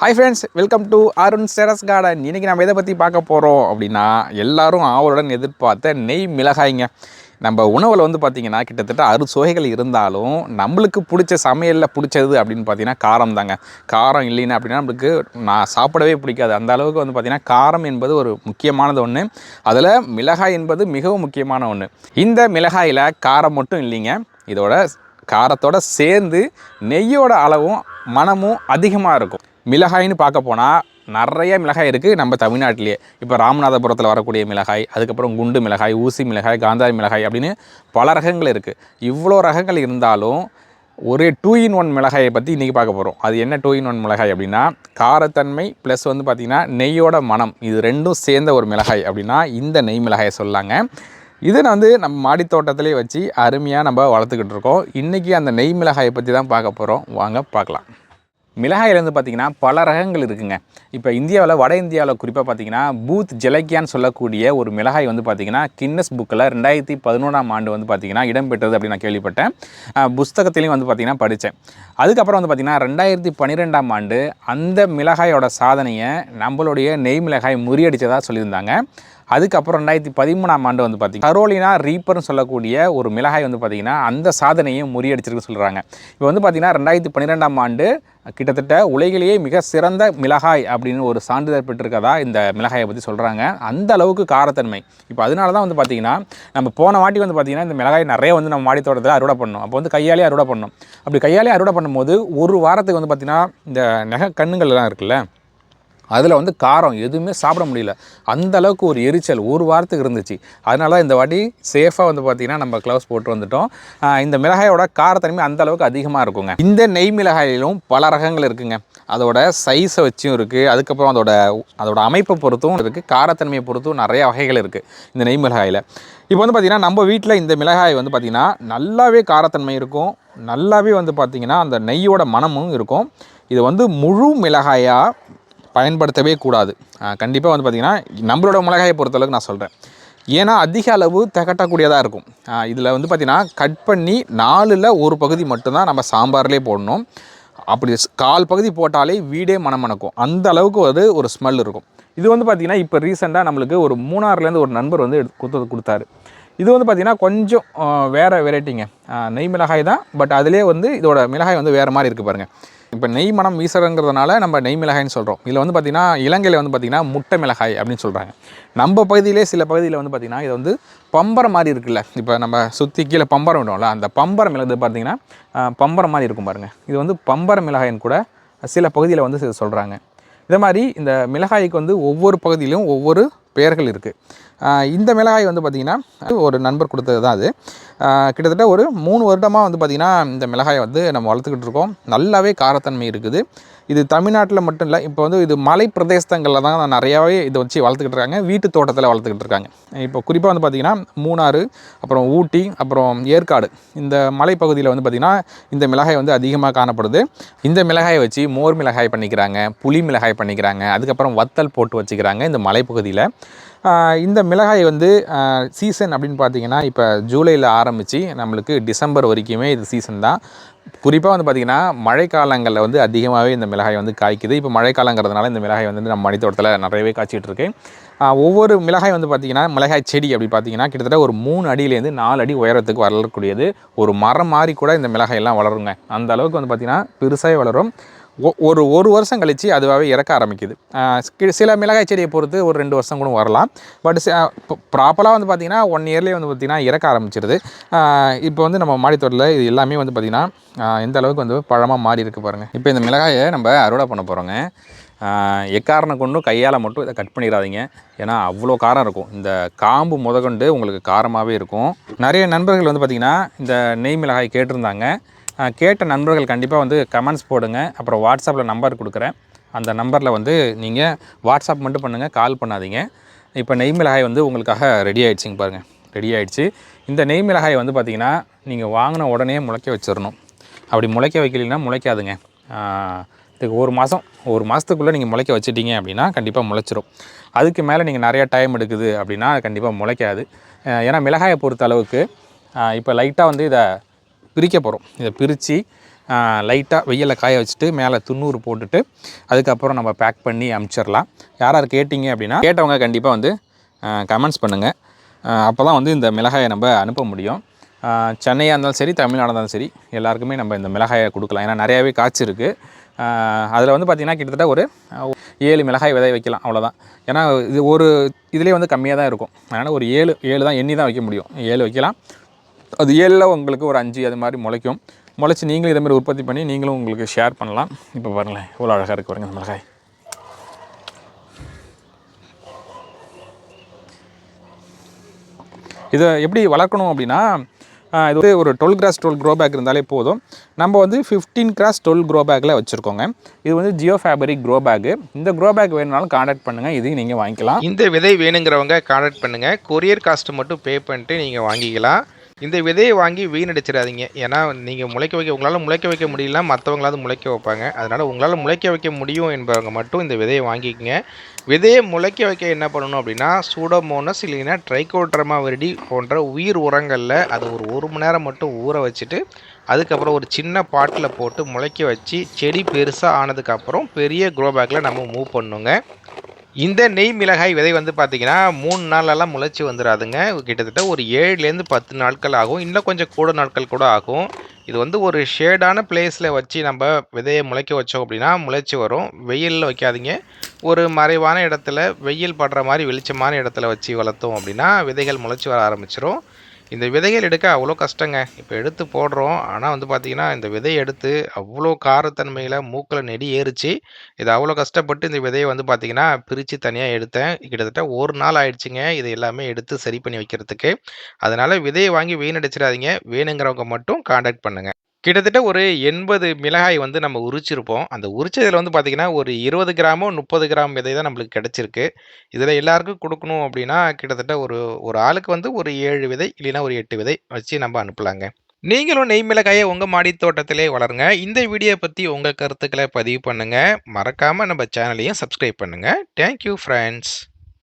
Hi friends welcome to Arun Saras garden இன்றைக்கி நம்ம எதை பற்றி பார்க்க போகிறோம் அப்படின்னா எல்லோரும் ஆவலுடன் எதிர்பார்த்த நெய் மிளகாய்ங்க. நம்ம உணவில் வந்து பார்த்திங்கன்னா கிட்டத்தட்ட அறு சுவைகள் இருந்தாலும் நம்மளுக்கு பிடிச்ச சமையலில் பிடிச்சது அப்படின்னு பார்த்தீங்கன்னா காரம் தாங்க. காரம் இல்லைன்னா அப்படின்னா நம்மளுக்கு நான் சாப்பிடவே பிடிக்காது. அந்த அளவுக்கு வந்து பார்த்திங்கன்னா காரம் என்பது ஒரு முக்கியமானது ஒன்று அதில் மிளகாய் என்பது மிகவும் முக்கியமான ஒன்று இந்த மிளகாயில் காரம் மட்டும் இல்லைங்க. இதோட காரத்தோடு சேர்ந்து நெய்யோட அளவும் மனமும் அதிகமாக இருக்கும். மிளகாய்னு பார்க்க போனால் நிறைய மிளகாய் இருக்குது நம்ம தமிழ்நாட்டிலேயே. இப்போ ராமநாதபுரத்தில் வரக்கூடிய மிளகாய் அதுக்கப்புறம் குண்டு மிளகாய் ஊசி மிளகாய் காந்தாரி மிளகாய் அப்படின்னு பல ரகங்கள் இருக்குது இவ்வளோ ரகங்கள் இருந்தாலும் ஒரே டூ இன் ஒன் மிளகாயை பற்றி இன்றைக்கி பார்க்க போகிறோம் அது என்ன டூ இன் ஒன் மிளகாய் அப்படின்னா காரத்தன்மை ப்ளஸ் வந்து பார்த்திங்கன்னா நெய்யோட மனம். இது ரெண்டும் சேர்ந்த ஒரு மிளகாய் அப்படின்னா இந்த நெய் மிளகாயை சொல்லாங்க. இதை வந்து நம்ம மாடித்தோட்டத்திலே வச்சு அருமையாக நம்ம வளர்த்துக்கிட்டு இருக்கோம். இன்றைக்கி அந்த நெய் மிளகாயை பற்றி தான் பார்க்க போகிறோம் வாங்க பார்க்கலாம். மிளகாயிலேருந்து பார்த்திங்கன்னா பல ரகங்கள் இருக்குங்க. இப்போ இந்தியாவில் வட இந்தியாவில் குறிப்பாக பார்த்தீங்கன்னா பூத் ஜெலக்கியான்னு சொல்லக்கூடிய ஒரு மிளகாய் வந்து பார்த்திங்கன்னா கின்னஸ் புக்கில் ரெண்டாயிரத்தி பதினொன்றாம் ஆண்டு வந்து பார்த்திங்கன்னா இடம்பெற்றது அப்படின்னு நான் கேள்விப்பட்டேன். புஸ்தகத்திலையும் வந்து பார்த்திங்கன்னா படித்தேன். அதுக்கப்புறம் வந்து பார்த்திங்கன்னா ரெண்டாயிரத்தி பன்னிரெண்டாம் ஆண்டு அந்த மிளகாயோட சாதனையை நம்மளுடைய நெய் மிளகாய் முறியடித்ததாக சொல்லியிருந்தாங்க. அதுக்கப்புறம் ரெண்டாயிரத்தி பதிமூணாம் ஆண்டு வந்து பார்த்திங்கன்னா கரோலினா ரீப்பர்னு சொல்லக்கூடிய ஒரு மிளகாய் வந்து பார்த்திங்கன்னா அந்த சாதனையும் முறியடிச்சிருக்கு சொல்கிறாங்க இப்போ வந்து பார்த்திங்கன்னா ரெண்டாயிரத்தி பன்னிரெண்டாம் ஆண்டு கிட்டத்தட்ட உலகிலேயே மிக சிறந்த மிளகாய் அப்படின்னு ஒரு சான்றிதழ் பெற்றிருக்கதா இந்த மிளகாயை பற்றி சொல்கிறாங்க அந்த அளவுக்கு காரத்தன்மை. இப்போ அதனால தான் வந்து பார்த்திங்கன்னா நம்ம போன வாட்டி வந்து பார்த்திங்கன்னா இந்த மிளகாய் நிறைய வந்து நம்ம மாடி தோட்டத்தில் அறுவடை பண்ணோம். அப்போ வந்து கையாலே அறுவடை பண்ணோம். அப்படி கையாலே அறுவடை பண்ணும்போது ஒரு வாரத்துக்கு வந்து பார்த்திங்கன்னா இந்த நகை கண்ணுங்கள்லாம் இருக்குல்ல அதில் வந்து காரம் எதுவுமே சாப்பிட முடியல. அந்த அளவுக்கு ஒரு எரிச்சல் ஒரு வாரத்துக்கு இருந்துச்சு. அதனால தான் இந்த வாட்டி சேஃபாக வந்து பார்த்திங்கன்னா நம்ம க்ளவுஸ் போட்டு வந்துட்டோம். இந்த மிளகாயோட காரத்தன்மை அந்த அளவுக்கு அதிகமாக இருக்குங்க. இந்த நெய் மிளகாயிலும் பல ரகங்கள் இருக்குங்க. அதோட சைஸை வச்சும் இருக்குது அதுக்கப்புறம் அதோட அதோட அமைப்பை பொறுத்தும் இருக்குது காரத்தன்மையை பொறுத்தும் நிறைய வகைகள் இருக்குது இந்த நெய் மிளகாயில். இப்போ வந்து பார்த்திங்கன்னா நம்ம வீட்டில் இந்த மிளகாய் வந்து பார்த்திங்கன்னா நல்லாவே காரத்தன்மை இருக்கும். நல்லாவே வந்து பார்த்திங்கன்னா அந்த நெய்யோட மனமும் இருக்கும். இது வந்து முழு மிளகாயாக பயன்படுத்தவே கூடாது. கண்டிப்பாக வந்து பார்த்திங்கன்னா நம்மளோட மிளகாயை பொறுத்தளவுக்கு நான் சொல்கிறேன் ஏன்னா அதிக அளவு திகட்டக்கூடியதாக இருக்கும். இதில் வந்து பார்த்திங்கன்னா கட் பண்ணி நாலில் ஒரு பகுதி மட்டும்தான் நம்ம சாம்பார்லேயே போடணும். அப்படி கால் பகுதி போட்டாலே வீடே மணமணக்கும் அந்த அளவுக்கு அது ஒரு ஸ்மெல் இருக்கும். இது வந்து பார்த்திங்கன்னா இப்போ ரீசெண்டாக நம்மளுக்கு ஒரு மூணாறுலேருந்து ஒரு நண்பர் வந்து கொடுத்து கொடுத்தாரு. இது வந்து பார்த்திங்கன்னா கொஞ்சம் வேறு வெரைட்டிங்க நெய் மிளகாய் தான் பட் அதிலே வந்து இதோட மிளகாய் வந்து வேறு மாதிரி இருக்குது பாருங்கள் இப்போ நெய் மனம் வீசுறங்கிறதுனால நம்ம நெய் மிளகாய்னு சொல்கிறோம் இதில் வந்து பார்த்திங்கன்னா இலங்கையில் வந்து பார்த்திங்கன்னா முட்டை மிளகாய் அப்படின்னு சொல்கிறாங்க நம்ம பகுதியிலே சில பகுதியில் வந்து பார்த்திங்கன்னா இது வந்து பம்பரம் மாதிரி இருக்குல்ல. இப்போ நம்ம சுற்றி கீழே பம்பரம் விடுவோம்ல அந்த பம்பரம் மிளகு பார்த்திங்கன்னா பம்பரம் மாதிரி இருக்கும் பாருங்கள் இது வந்து பம்பர மிளகாய்னு கூட சில பகுதியில் வந்து சொல்கிறாங்க இதே மாதிரி இந்த மிளகாய்க்கு வந்து ஒவ்வொரு பகுதியிலும் ஒவ்வொரு பெயர்கள் இருக்குது இந்த மிளகாய் வந்து பார்த்திங்கன்னா ஒரு நண்பர் கொடுத்தது தான் அது. கிட்டத்தட்ட ஒரு மூணு வருடமாக வந்து பார்த்திங்கன்னா இந்த மிளகாயை வந்து நம்ம வளர்த்துக்கிட்டு இருக்கோம். நல்லாவே காரத்தன்மை இருக்குது. இது தமிழ்நாட்டில் மட்டும் இல்லை இப்போ வந்து இது மலை பிரதேசங்களில் தான் நிறையாவே இதை வச்சு வளர்த்துக்கிட்டு இருக்காங்க. வீட்டு தோட்டத்தில் வளர்த்துக்கிட்டு இருக்காங்க. இப்போ குறிப்பாக வந்து பார்த்திங்கன்னா மூணாறு அப்புறம் ஊட்டி அப்புறம் ஏற்காடு. இந்த மலைப்பகுதியில் வந்து பார்த்திங்கன்னா இந்த மிளகாய் வந்து அதிகமாக காணப்படுது. இந்த மிளகாயை வச்சு மோர் மிளகாய் பண்ணிக்கிறாங்க புளி மிளகாய் பண்ணிக்கிறாங்க. அதுக்கப்புறம் வத்தல் போட்டு வச்சுக்கிறாங்க இந்த மலைப்பகுதியில் இந்த மிளகாய் வந்து சீசன் அப்படின்னு பார்த்தீங்கன்னா இப்போ ஜூலையில் ஆரம்பித்து நம்மளுக்கு டிசம்பர் வரைக்குமே இது சீசன் தான். குறிப்பாக வந்து பார்த்திங்கன்னா மழைக்காலங்களில் வந்து அதிகமாகவே இந்த மிளகாய் வந்து காய்க்குது. இப்போ மழைக்காலங்கிறதுனால இந்த மிளகாய் வந்து நம்ம மணித்தோட்டத்தில் நிறையவே காய்ச்சிட்டு இருக்கு. ஒவ்வொரு மிளகாய் வந்து பார்த்திங்கன்னா மிளகாய் செடி அப்படி பார்த்தீங்கன்னா கிட்டத்தட்ட ஒரு மூணு அடியிலேருந்து நாலு அடி உயரத்துக்கு வளரக்கூடியது. ஒரு மரம் மாதிரி கூட இந்த மிளகாய் எல்லாம் வளருங்க. அந்த அளவுக்கு வந்து பார்த்திங்கன்னா பெருசாக வளரும். ஒரு ஒரு வருஷம் கழித்து அதுவாகவே இறக்க ஆரம்பிக்குது. சில மிளகாய் செடியை பொறுத்து ஒரு ரெண்டு வருஷம் கூட வரலாம். பட் ப்ராப்பராக வந்து பார்த்திங்கன்னா ஒன் இயர்லேயே வந்து பார்த்திங்கன்னா இறக்க ஆரம்பிச்சிருது. இப்போ வந்து நம்ம மாடித்தோட்டில் இது எல்லாமே வந்து பார்த்திங்கன்னா எந்த அளவுக்கு வந்து பழமாக மாறி இருக்கு பாருங்கள் இப்போ இந்த மிளகாயை நம்ம அறுவடை பண்ண போகிறோங்க எக்காரணம் கொண்டும் கையால் மட்டும் இதை கட் பண்ணிடாதீங்க. ஏன்னா அவ்வளோ காரம் இருக்கும். இந்த காம்பு முதற்கொண்டு உங்களுக்கு காரமாகவே இருக்கும். நிறைய நண்பர்கள் வந்து பார்த்திங்கன்னா இந்த நெய் மிளகாய் கேட்டிருந்தாங்க. கேட்ட நண்பர்கள் கண்டிப்பாக வந்து கமெண்ட்ஸ் போடுங்க. அப்புறம் வாட்ஸ்அப்பில் நம்பர் கொடுக்குறேன். அந்த நம்பரில் வந்து நீங்கள் வாட்ஸ்அப் மட்டும் பண்ணுங்கள் கால் பண்ணாதீங்க. இப்போ நெய் மிளகாய் வந்து உங்களுக்காக ரெடி ஆகிடுச்சிங்க பாருங்கள் ரெடி ஆகிடுச்சு இந்த நெய் மிளகாய் வந்து பார்த்திங்கன்னா நீங்கள் வாங்கின உடனே முளைக்க வச்சிடணும். அப்படி முளைக்க வைக்கலைன்னா முளைக்காதுங்க. இதுக்கு ஒரு மாதம் ஒரு மாதத்துக்குள்ளே நீங்கள் முளைக்க வச்சிட்டீங்க அப்படின்னா கண்டிப்பாக முளைச்சிரும். அதுக்கு மேலே நீங்கள் நிறையா டைம் எடுக்குது அப்படின்னா கண்டிப்பாக முளைக்காது. ஏன்னா மிளகாயை பொறுத்த அளவுக்கு இப்போ லைட்டாக வந்து இதை பிரிக்க போகிறோம். இதை பிரித்து லைட்டாக வெயிலில் காய வச்சுட்டு மேலே துண்ணூறு போட்டுட்டு அதுக்கப்புறம் நம்ம பேக் பண்ணி அமுச்சிடலாம். யார் யார் கேட்டிங்க அப்படின்னா கேட்டவங்க கண்டிப்பாக வந்து கமெண்ட்ஸ் பண்ணுங்கள் அப்போ தான் வந்து இந்த மிளகாயை நம்ம அனுப்ப முடியும். சென்னையாக இருந்தாலும் சரி தமிழ்நாடாக இருந்தாலும் சரி எல்லாருக்குமே நம்ம இந்த மிளகாயை கொடுக்கலாம். ஏன்னா நிறையாவே காய்ச்சி இருக்குது அதில் வந்து பார்த்திங்கன்னா கிட்டத்தட்ட ஒரு ஏழு மிளகாய் விதை வைக்கலாம் அவ்வளோதான் ஏன்னா இது ஒரு இதுலேயே வந்து கம்மியாக தான் இருக்கும். அதனால் ஒரு ஏழு ஏழு தான் எண்ணி தான் வைக்க முடியும். ஏழு வைக்கலாம். அது ஏழில் உங்களுக்கு ஒரு அஞ்சு அது மாதிரி முளைக்கும். முளைச்சி நீங்களும் இதே மாதிரி உற்பத்தி பண்ணி நீங்களும் உங்களுக்கு ஷேர் பண்ணலாம். இப்போ பாருங்களேன் இவ்வளோ அழகாக இருக்குது பாருங்க இந்த மிளகாய். இதை எப்படி வளர்க்கணும் அப்படின்னா இது வந்து ஒரு twelve cross twelve grow bag இருந்தாலே போதும். நம்ம வந்து ஃபிஃப்டீன் கிராஸ் டுவெல் க்ரோ பேக்கில் வச்சுருக்கோங்க. இது வந்து ஜியோ ஃபேபரிக் க்ரோ பேக்கு இந்த க்ரோ பேக் வேணுனாலும் காண்டாக்ட் பண்ணுங்கள் இதையும் நீங்கள் வாங்கிக்கலாம். இந்த விதை வேணுங்கிறவங்க காண்டாக்ட் பண்ணுங்கள் கொரியர் காஸ்ட்டு மட்டும் பே பண்ணிட்டு நீங்கள் வாங்கிக்கலாம். இந்த விதையை வாங்கி வீணடிச்சிடாதீங்க. ஏன்னா நீங்கள் முளைக்க வைக்க உங்களால் முளைக்க வைக்க முடியல மற்றவங்களாவது முளைக்க வைப்பாங்க. அதனால் உங்களால் முளைக்க வைக்க முடியும் என்பவங்க மட்டும் இந்த விதையை வாங்கிக்கங்க. விதையை முளைக்க வைக்க என்ன பண்ணணும் அப்படின்னா சூடோமோனஸ் இல்லைன்னா ட்ரைகோட்ரமா வெரிடி போன்ற உயிர் உரங்களில் அது ஒரு ஒரு மணி நேரம் மட்டும் ஊற வச்சுட்டு அதுக்கப்புறம் ஒரு சின்ன பாட்டில் போட்டு முளைக்க வச்சு செடி பெருசாக ஆனதுக்கப்புறம் பெரிய க்ரோ பேக்கில் நம்ம மூவ் பண்ணுங்க இந்த நெய் மிளகாய் விதை வந்து பார்த்தீங்கன்னா மூணு நாளெல்லாம் முளைச்சி வந்துடாதுங்க கிட்டத்தட்ட ஒரு ஏழுலேருந்து பத்து நாட்கள் ஆகும். இன்னும் கொஞ்சம் கூட நாட்கள் கூட ஆகும். இது வந்து ஒரு ஷேடான பிளேஸில் வச்சு நம்ம விதையை முளைக்க வச்சோம் அப்படின்னா முளைச்சி வரும். வெயிலில் வைக்காதீங்க. ஒரு மறைவான இடத்துல வெயில் படுற மாதிரி வெளிச்சமான இடத்துல வச்சு வளர்த்தோம் அப்படின்னா விதைகள் முளைச்சி வர ஆரம்பிச்சிடும் இந்த விதைகள் எடுக்க அவ்வளோ கஷ்டங்க. இப்போ எடுத்து போடுறோம். ஆனால் வந்து பார்த்தீங்கன்னா இந்த விதையை எடுத்து அவ்வளோ காரத்தன்மையில் மூக்கில் நெடி ஏறிச்சு. இது அவ்வளோ கஷ்டப்பட்டு இந்த விதையை வந்து பார்த்தீங்கன்னா பிரித்து தனியாக எடுத்தேன். கிட்டத்தட்ட ஒரு நாள் ஆயிடுச்சுங்க. இது எல்லாமே எடுத்து சரி பண்ணி வைக்கிறதுக்கு. அதனால் விதையை வாங்கி வீணடிச்சிடாதீங்க. வேணுங்கிறவங்க மட்டும் காண்டாக்ட் பண்ணுங்கள் கிட்டத்தட்ட ஒரு எண்பது மிளகாய் வந்து நம்ம உரிச்சிருப்போம். அந்த உரிச்சதில் வந்து பார்த்திங்கன்னா ஒரு இருபது கிராமோ முப்பது கிராம் விதை தான் நம்மளுக்கு கிடச்சிருக்கு. இதில் எல்லாருக்கும் கொடுக்கணும் அப்படின்னா கிட்டத்தட்ட ஒரு ஒரு ஆளுக்கு வந்து ஒரு ஏழு விதை இல்லைன்னா ஒரு எட்டு விதை வச்சு நம்ம அனுப்பலாங்க. நீங்களும் நெய் மிளகாயை உங்கள் மாடி தோட்டத்திலே வளருங்க. இந்த வீடியோ பற்றி உங்கள் கருத்துக்களை பதிவு பண்ணுங்கள் மறக்காமல் நம்ம சேனலையும் சப்ஸ்கிரைப் பண்ணுங்கள் தேங்க்யூ ஃப்ரெண்ட்ஸ்